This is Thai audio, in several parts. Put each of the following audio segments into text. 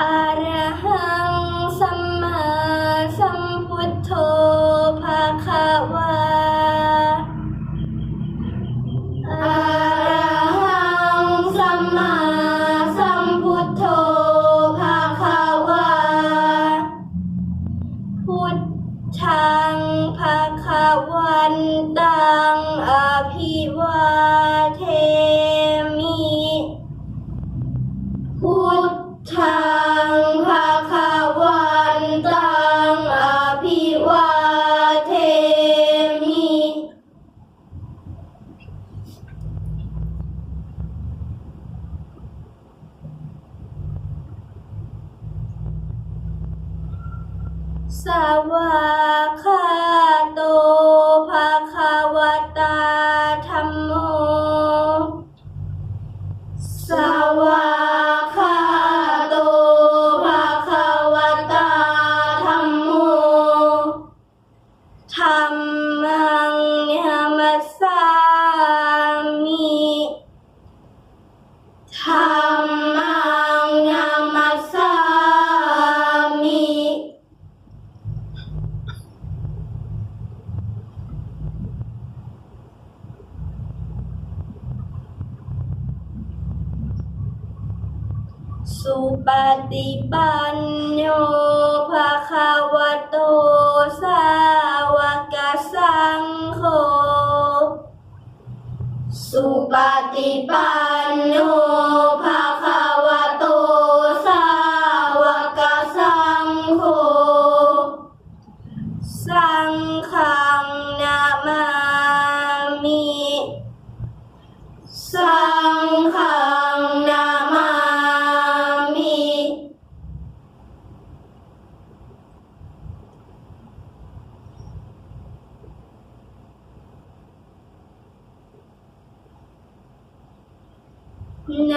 อะระหัง สุ น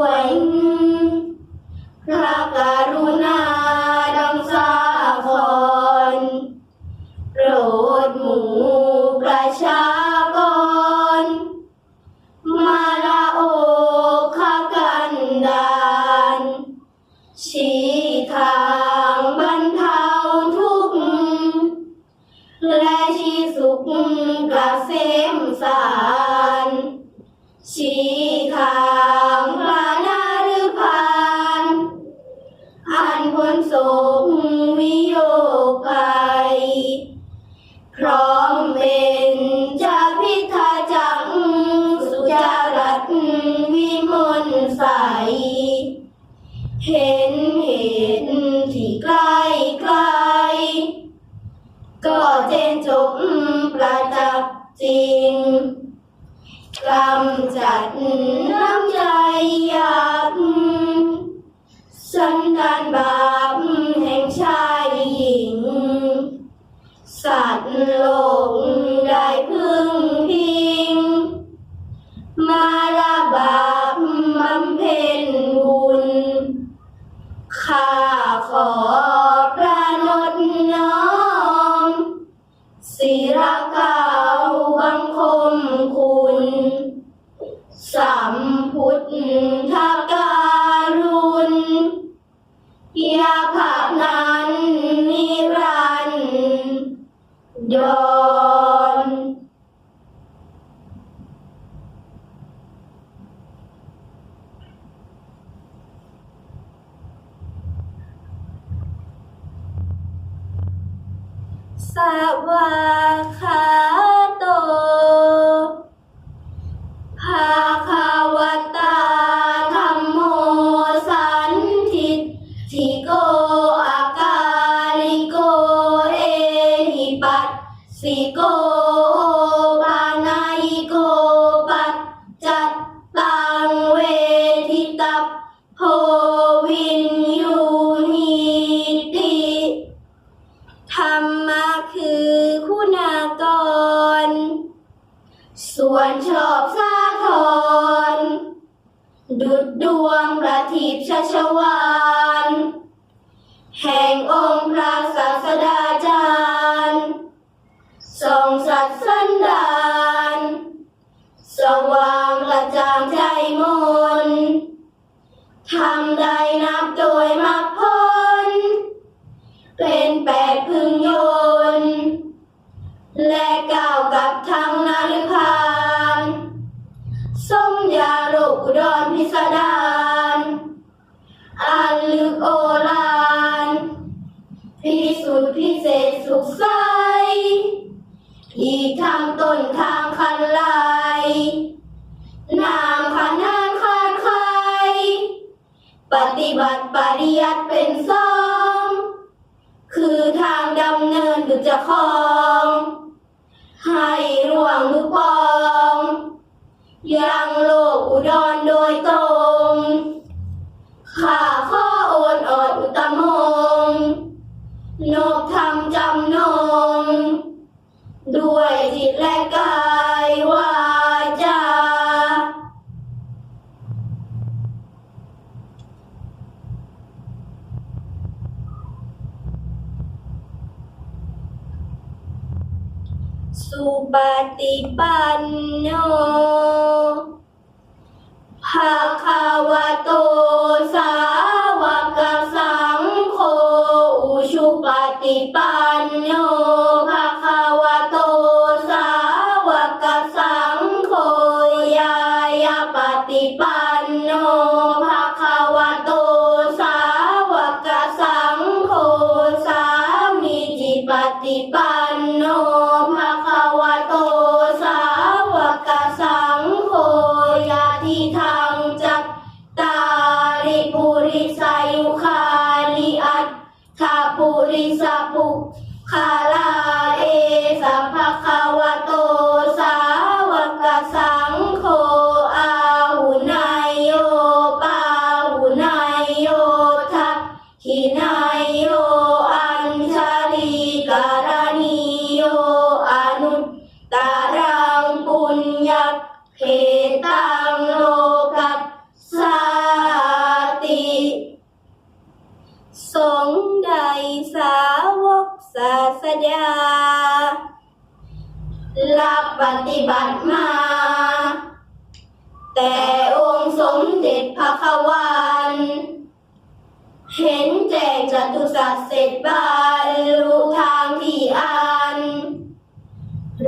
อ กำจัดน้ำใจหยาบ ยาภาพนั้นนิรันดรสวากขาโต โกปานายิโกปัจจัตตังเวทิตัพโพวินยูหิติธรรมะคือคุณากร ส่วนชอบสาธรดุดดวงประทีปชัชวาน แห่งองค์พระ โดยมรรคผลเป็นแปดพึงโยน และก้าวกับทางนาฬิพานสมยาโรคอุดรพิสดารอันลึกโอฬารพิสุทธิ์พิเศษสุขใสอีกทางต้นทางคันลน บัติปริยัติเป็นสอง คือทางดำเนินดุจคลอง ให้ร่วงลุกปอง ยังโลกอุดรโดยตรงข้าข้อโอนออดอุตมงนบธรรมจำนง ด้วยจิตและกายวาจา สุป ฏิปันโนภาคาวะโตสาวกสังโฆอุชุปฏิปันโนภาคาวะโตสาวกสังโฆยายาปฏิปัน แต่องค์สมเด็จพระควัน เห็นแจงจตุสัจเสร็จบรรลุทางที่อัน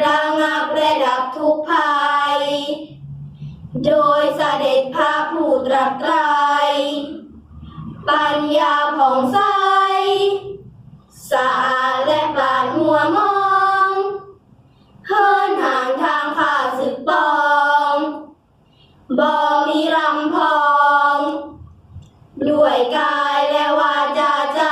ระงับระดับทุกภัย โดยเสด็จพระผู้ตรัสไตรปัญญาผ่องใสสะอาดและปราดมัวมองเฮินห่างทางข้าศึกปอง บอมีรำพอง ด้วยกายและวาจาใจ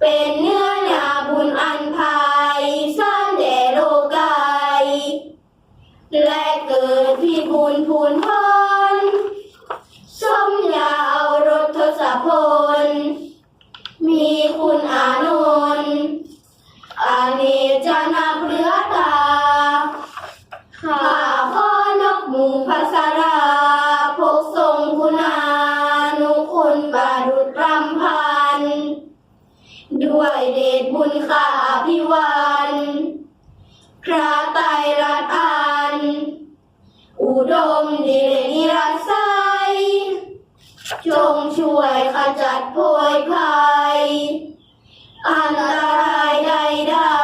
เป็นเนื้อนาบุญอันภายสร้างแด่โลกาย และเกิดพิบูลพูนพ่อ ด้วยเดชบุญข้าพิวันพระไตยรัตน์อัน อุดมเดนิรันไซจงช่วยขจัดโพยภัย อันตรายใดๆ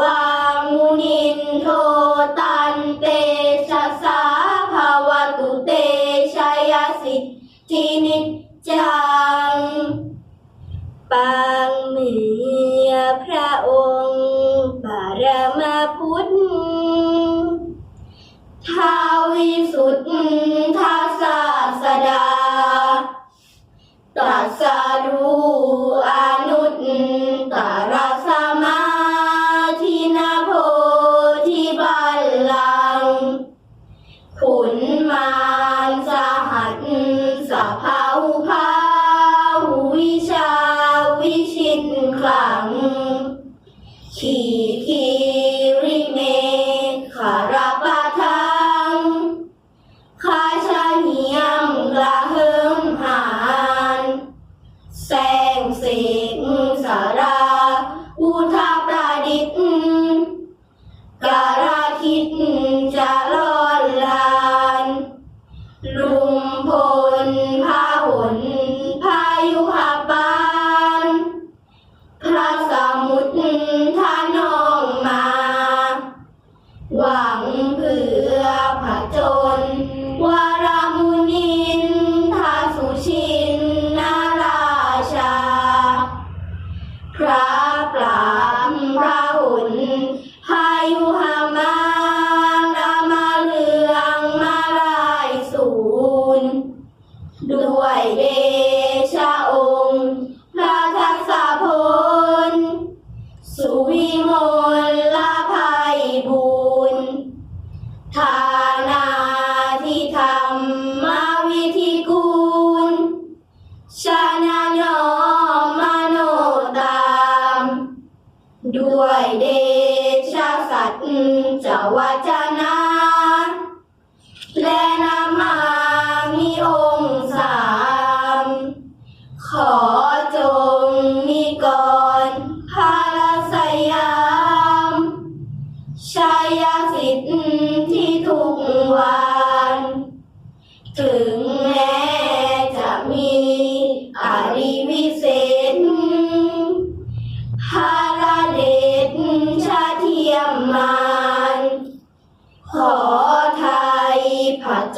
วามุนินโทตันเตชะสาภาวตุเตชัยสิทธินจัง ปังเมียพระองค์บารมพุทธทาวิสุทธาศาสดาตัสรู้อา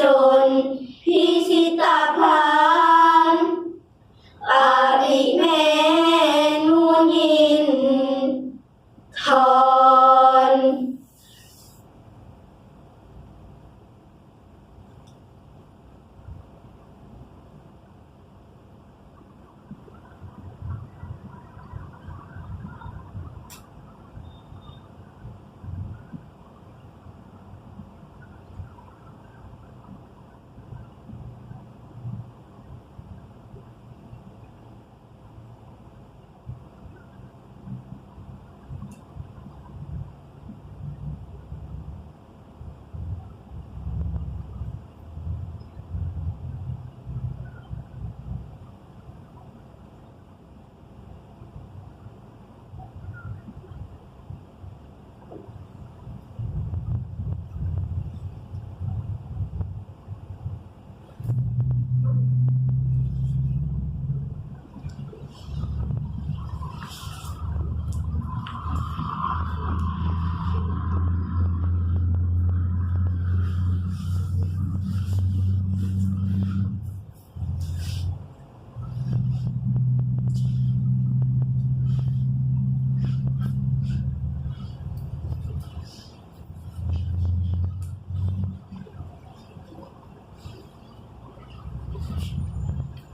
stone. He's